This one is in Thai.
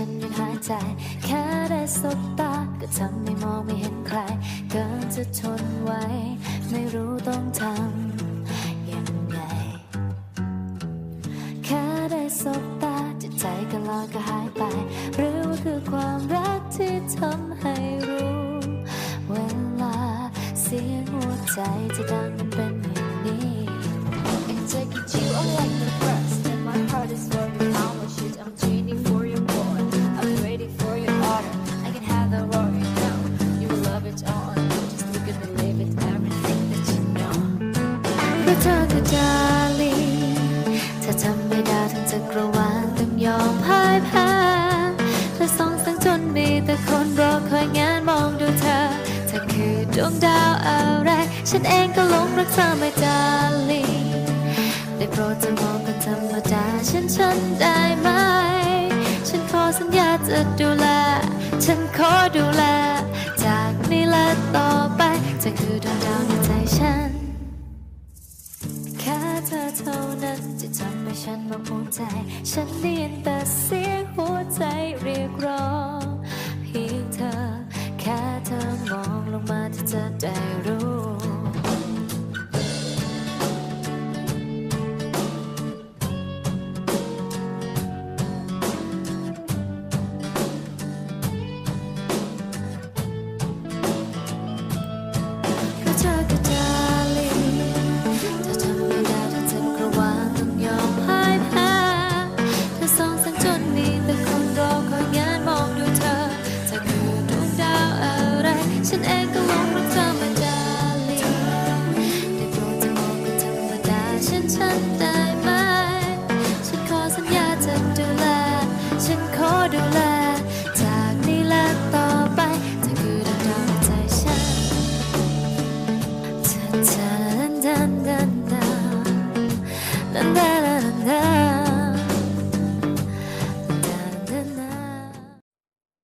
ฉันหยุดหายใจ แค่ได้สบตา ก็ทำให้มองไม่เห็นใคร เกินจะทนไว้ ไม่รู้ต้องทำยังไง แค่ได้สบตาจิตใจก็ลอยก็หายไป หรือว่าคือความรักที่ทำให้รู้ เวลาเสียงหัวใจจะดังมันเป็นอย่างนี้ take it you are ราะเธอคือดาลีถ้าทำไม่ได้ทั้งจักรวาลต้องยอมพ่ายแพ้เธอส่องแสงจนมีแต่คนรอคอยงานมองดูเธอเธอคือดวงดาวอะไร ฉันเองก็หลงรักเธอไม่ดาลีได้โปรดจะมองกันธรรมดาฉันฉันได้ไหม ฉันขอสัญญาจะดูแล ฉันขอดูแล จากนี้และต่อไปเธอคือดวงดาว เธอเท่านั้นจะทำให้ฉันมาภูมิใจ ฉันได้ยินแต่เสียงหัวใจเรียกร้องเพียงเธอ แค่เธอมองลงมาที่จะได้ ฉันเองก็ลงรักเธมาดาลิได้โปรดจะมองเป็นธรรดาฉันฉันได้ไหฉันขอสัญญาจะดูแล ฉันขอดูแล จากนี้และต่อไปเธคือดวงดาวในใจฉันเธอ